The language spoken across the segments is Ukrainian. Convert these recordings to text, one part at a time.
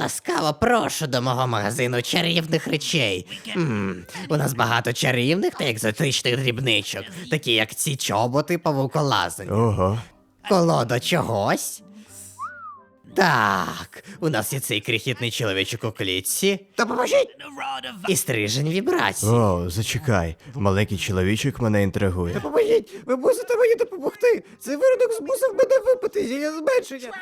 Ласкаво прошу до мого магазину чарівних речей. м у нас багато чарівних та екзотичних дрібничок, такі як ці чоботи павуколазень. Ого. Колода чогось? Так, у нас є цей крихітний чоловічок у клітці. Допоможіть! І стрижень вібрацій. О, зачекай. Маленький чоловічок мене інтригує. Допоможіть! Ви мусите мені допомогти! Цей виродок змусив мене випити зілля зменшення!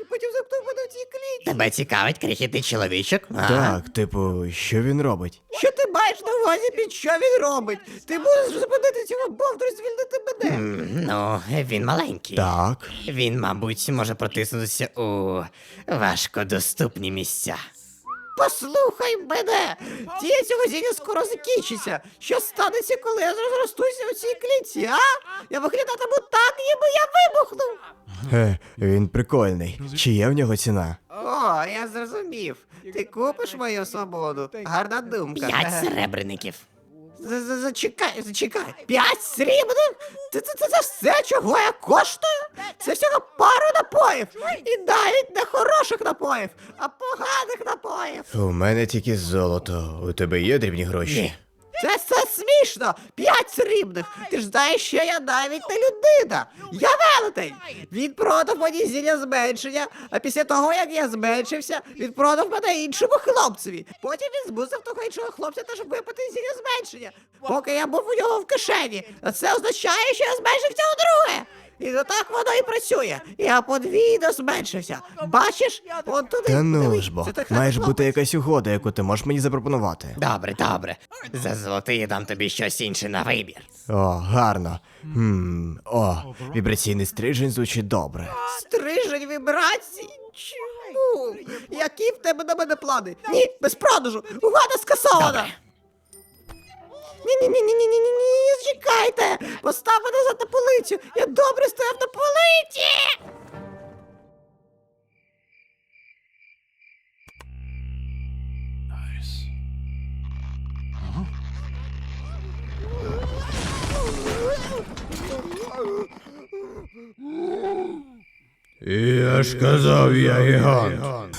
І потім замкнув мене в цій клітці! Тебе цікавить крихітний чоловічок? А? Так, типу, що він робить? Що ти маєш на увазі, під що він робить? Ти можеш зупинити цього бовдура і звільнити мене! М, Ну, він маленький. Так. Він, мабуть, може протиснутися у важкодоступні місця. Послухай мене! Дія цього зілля скоро закінчиться! Що станеться, коли я розростуся у цій клітці, а? Я виглядатиму так, ніби я вибухнув! Хе, він прикольний. Чи є в нього ціна? О, я зрозумів. Ти купиш мою свободу. Гарна думка. П'ять серебряників. З- з- Зачекай, зачекай. П'ять срібних? Це, це, це, це все, чого я коштую? Це всього пару напоїв. І навіть не хороших напоїв, а поганих напоїв. У мене тільки золото. У тебе є дрібні гроші? Ні. Це все смішно. П'ять срібних. Ти ж знаєш, що я навіть не людина. Я велетень. Він продав мені зілля зменшення, а після того, як я зменшився, він продав мене іншому хлопцеві. Потім він змусив того іншого хлопця теж випити зілля зменшення, поки я був у нього в кишені. А це означає, що я зменшився удруге. І так воно і працює. Я подвійно зменшився. Бачиш? От туди. Та ну ж бо, Це так має ж бути якась угода, яку ти можеш мені запропонувати. Добре, добре. За золотий я дам тобі щось інше на вибір. О, гарно. Хм, о, вібраційний стрижень звучить добре. Стрижень вібрацій? Чому? Які в тебе на мене плани? Ні, без продажу! Угода скасована! Добре. Ні, ні, ні, ні, ні, ні, ні, ні, чекайте! Постав мене назад на полицю! Я добре стояв на полиці! Я ж казав, я гігант.